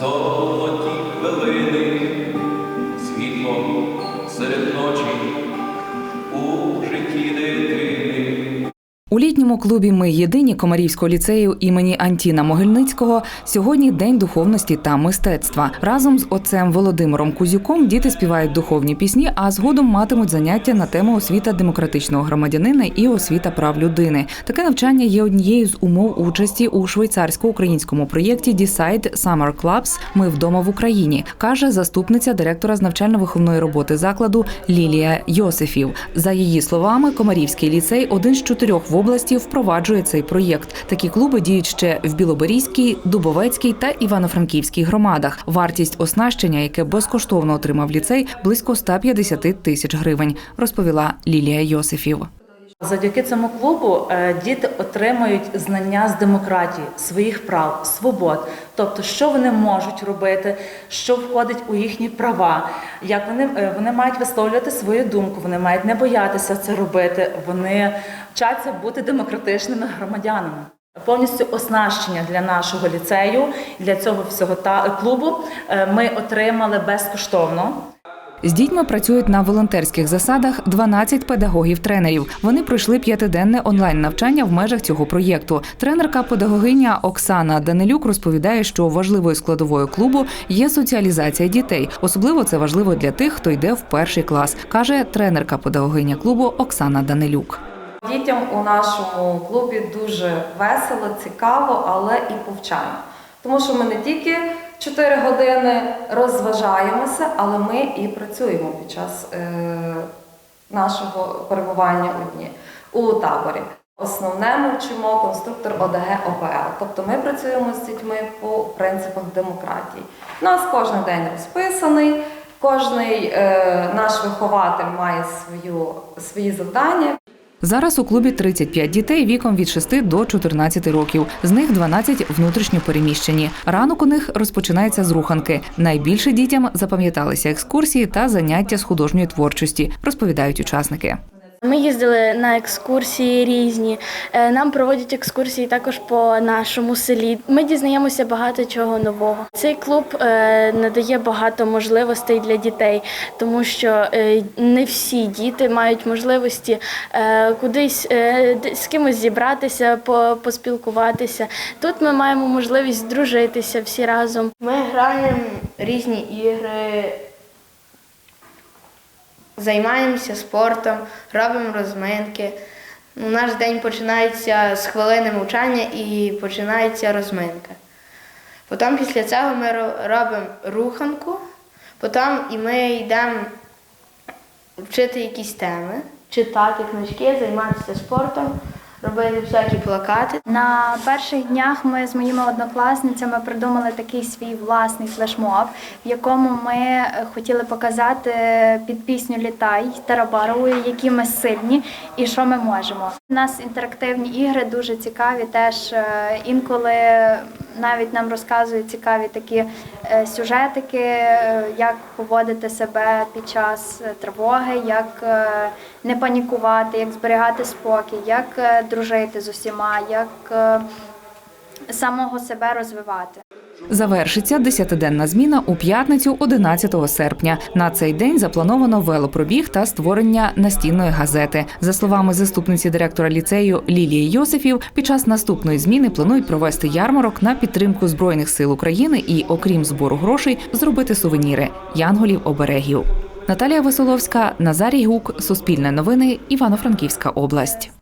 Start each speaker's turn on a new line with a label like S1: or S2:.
S1: So літньому клубі Ми єдині Комарівського ліцею імені Антіна Могильницького сьогодні день духовності та мистецтва. Разом з отцем Володимиром Кузюком діти співають духовні пісні, а згодом матимуть заняття на тему освіта демократичного громадянина і освіта прав людини. Таке навчання є однією з умов участі у швейцарсько-українському проєкті Decide Summer Clubs Ми вдома в Україні, каже заступниця директора з навчально-виховної роботи закладу Лілія Йосифів. За її словами, Комарівський ліцей один з чотирьох в області впроваджує цей проєкт. Такі клуби діють ще в Білоберізькій, Дубовецькій та Івано-Франківській громадах. Вартість оснащення, яке безкоштовно отримав ліцей, близько 150 тисяч гривень, розповіла Лілія Йосифів.
S2: Завдяки цьому клубу е, діти отримають знання з демократії, своїх прав, свобод, тобто, що вони можуть робити, що входить у їхні права, як вони, е, вони мають висловлювати свою думку, вони мають не боятися це робити, вони вчаться бути демократичними громадянами. Повністю оснащення для нашого ліцею, для цього всього та клубу е, ми отримали безкоштовно.
S1: З дітьми працюють на волонтерських засадах 12 педагогів-тренерів. Вони пройшли п'ятиденне онлайн навчання в межах цього проєкту. Тренерка педагогиня Оксана Данилюк розповідає, що важливою складовою клубу є соціалізація дітей. Особливо це важливо для тих, хто йде в перший клас, каже тренерка педагогиня клубу Оксана Данилюк.
S3: Дітям у нашому клубі дуже весело, цікаво, але і повчально. Тому що ми не тільки 4 години розважаємося, але ми і працюємо під час е, нашого перебування у дні у таборі. Основне ми вчимо конструктор ОДГ ОПЛ. Тобто ми працюємо з дітьми по принципах демократії. У нас кожен день розписаний, кожен е, наш вихователь має свою, свої завдання.
S1: Зараз у клубі 35 дітей віком від 6 до 14 років. З них 12 внутрішньо переміщені. Ранок у них розпочинається з руханки. Найбільше дітям запам'яталися екскурсії та заняття з художньої творчості, розповідають учасники.
S4: Ми їздили на екскурсії різні. Е, Нам проводять екскурсії також по нашому селі. Ми дізнаємося багато чого нового. Цей клуб е, надає багато можливостей для дітей, тому що е, не всі діти мають можливості кудись з кимось зібратися, по- поспілкуватися. Тут ми маємо можливість дружитися всі разом.
S5: Ми граємо різні ігри, займаємося спортом, робимо розминки. Наш день починається з хвилини мовчання і починається розминка. Потім після цього ми робимо руханку, потім і ми йдемо вчити якісь теми, читати книжки, займатися спортом, робити всякі плакати.
S6: На перших днях ми з моїми однокласницями придумали такий свій власний флешмоб, в якому ми хотіли показати під пісню Літай Тарабарової, які ми сильні і що ми можемо. У нас інтерактивні ігри дуже цікаві. Теж е, інколи навіть нам розказують цікаві такі е, сюжетики, е, як поводити себе під час тривоги, як не панікувати, як зберігати спокій, як дружити з усіма, як самого себе розвивати.
S1: Завершиться десятиденна зміна у п'ятницю, 11 серпня. На цей день заплановано велопробіг та створення настінної газети. За словами заступниці директора ліцею Лілії Йосифів, під час наступної зміни планують провести ярмарок на підтримку збройних сил України і, окрім збору грошей, зробити сувеніри янголів оберегів. Наталія Веселовська, Назарій Гук, Суспільне новини, Івано-Франківська область.